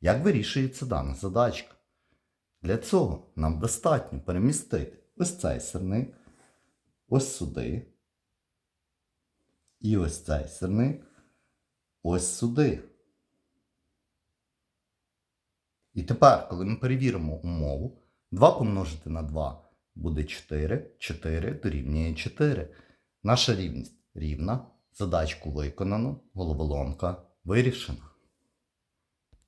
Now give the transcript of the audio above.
Як вирішується дана задачка? Для цього нам достатньо перемістити ось цей сирник, ось сюди, і ось цей сирник, ось сюди. І тепер, коли ми перевіримо умову, 2 помножити на 2 буде 4, 4 дорівнює 4. Наша рівність рівна, задачку виконано, головоломка вирішена.